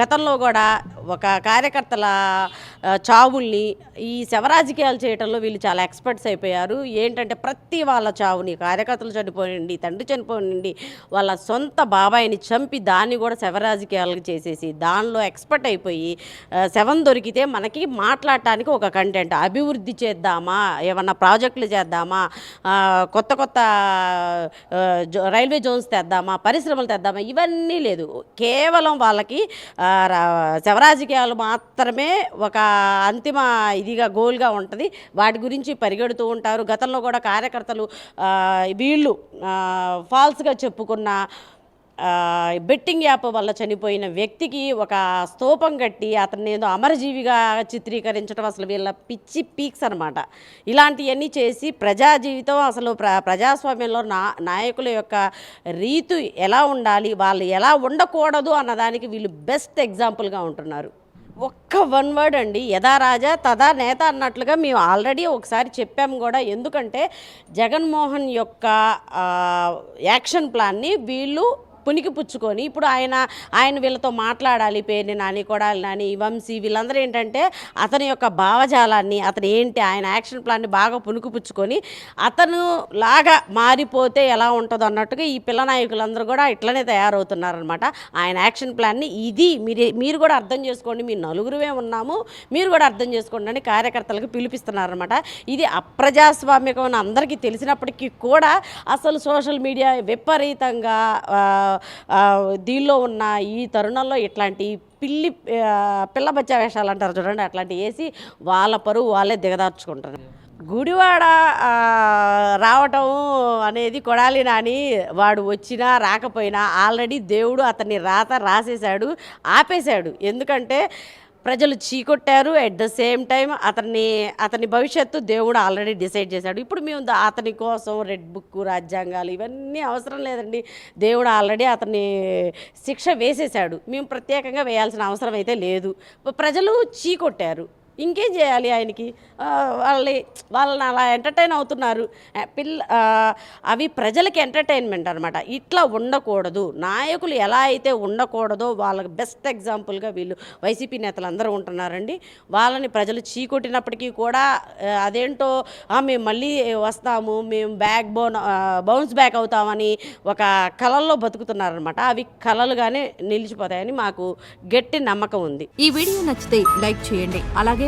గతంలో కూడా ఒక కార్యకర్తల చావుల్ని ఈ శవరాజకీయాలు చేయటంలో వీళ్ళు చాలా ఎక్స్పర్ట్స్ అయిపోయారు. ఏంటంటే ప్రతి వాళ్ళ చావుని కార్యకర్తలు చనిపోయింది తండ్రి చనిపోయింది వాళ్ళ సొంత బాబాయిని చంపి దాన్ని కూడా శవరాజకీయాలకు చేసేసి దానిలో ఎక్స్పర్ట్ అయిపోయి శవం దొరికితే మనకి మాట్లాడటానికి ఒక కంటెంట్. అభివృద్ధి చేద్దామా? ఏమన్నా ప్రాజెక్టులు చేద్దామా? కొత్త కొత్త జో- రైల్వే జోన్స్ తెద్దామా? పరిశ్రమలు తెద్దామా? ఇవన్నీ లేదు. కేవలం వాళ్ళకి రా- శవరాజకీయాలు మాత్రమే ఒక అంతిమ ఇదిగా గోల్గా ఉంటుంది. వాటి గురించి పరిగెడుతూ ఉంటారు. గతంలో కూడా కార్యకర్తలు వీళ్ళు ఫాల్స్గా చెప్పుకున్న బెట్టింగ్ యాప్ వల్ల చనిపోయిన వ్యక్తికి ఒక స్తూపం కట్టి అతన్ని ఏదో అమరజీవిగా చిత్రీకరించడం అసలు వీళ్ళ పిచ్చి పీక్స్ అనమాట ఇలాంటివన్నీ చేసి ప్రజా జీవితం అసలు ప్ర ప్రజాస్వామ్యంలో నా నాయకుల యొక్క రీతు ఎలా ఉండాలి వాళ్ళు ఎలా ఉండకూడదు అన్నదానికి వీళ్ళు బెస్ట్ ఎగ్జాంపుల్గా ఉంటున్నారు. ఒక్క వన్ వర్డ్ అండి. యథా రాజా తదా నేత అన్నట్లుగా మేము ఆల్రెడీ ఒకసారి చెప్పాము కూడా. ఎందుకంటే జగన్మోహన్ యొక్క యాక్షన్ ప్లాన్ని వీళ్ళు పునికి పుచ్చుకొని ఇప్పుడు ఆయన ఆయన వీళ్ళతో మాట్లాడాలి పేరుని నాని కొడాలి నాని వంశీ వీళ్ళందరూ ఏంటంటే అతని యొక్క భావజాలాన్ని అతను ఏంటి ఆయన యాక్షన్ ప్లాన్ని బాగా పుణుకు పుచ్చుకొని అతను లాగా మారిపోతే ఎలా ఉంటుందో అన్నట్టుగా ఈ పిల్ల నాయకులందరూ కూడా ఇట్లనే తయారవుతున్నారనమాట ఆయన యాక్షన్ ప్లాన్ని ఇది మీరు మీరు కూడా అర్థం చేసుకోండి మీ నలుగురువే ఉన్నాము మీరు కూడా అర్థం చేసుకోండి అని కార్యకర్తలకు పిలిపిస్తున్నారనమాట ఇది అప్రజాస్వామికం అందరికీ తెలిసినప్పటికీ కూడా అసలు సోషల్ మీడియా విపరీతంగా దీనిలో ఉన్న ఈ తరుణంలో ఇట్లాంటి పిల్లి పిల్ల బచ్చా వేషాలు అంటారు చూడండి అట్లాంటివి వేసి వాళ్ళ పరువు వాళ్ళే దిగదార్చుకుంటారు. గుడివాడ రావటం అనేది కొడాలి నాని వాడు వచ్చినా రాకపోయినా ఆల్రెడీ దేవుడు అతన్ని రాత రాసేశాడు ఆపేశాడు. ఎందుకంటే ప్రజలు చీకొట్టారు. అట్ ద సేమ్ టైం అతన్ని అతని భవిష్యత్తు దేవుడు ఆల్రెడీ డిసైడ్ చేశాడు. ఇప్పుడు మేము అతని కోసం రెడ్ బుక్ రాజ్యాంగాలు ఇవన్నీ అవసరం లేదండి. దేవుడు ఆల్రెడీ అతన్ని శిక్ష వేసేశాడు. మేము ప్రత్యేకంగా వేయాల్సిన అవసరం అయితే లేదు. ప్రజలు చీకొట్టారు. ఇంకేం చేయాలి ఆయనకి? వాళ్ళని వాళ్ళని అలా ఎంటర్టైన్ అవుతున్నారు. పిల్ల అవి ప్రజలకి ఎంటర్టైన్మెంట్ అనమాట ఇట్లా ఉండకూడదు. నాయకులు ఎలా అయితే ఉండకూడదో వాళ్ళకి బెస్ట్ ఎగ్జాంపుల్గా వీళ్ళు వైసీపీ నేతలు అందరూ ఉంటున్నారండి. వాళ్ళని ప్రజలు చీకొట్టినప్పటికీ కూడా అదేంటో మేము మళ్ళీ వస్తాము మేము బ్యాక్ బోన్ బౌన్స్ బ్యాక్ అవుతామని ఒక కళల్లో బతుకుతున్నారనమాట అవి కళలుగానే నిలిచిపోతాయని మాకు గట్టి నమ్మకం ఉంది. ఈ వీడియో నచ్చితే లైక్ చేయండి. అలాగే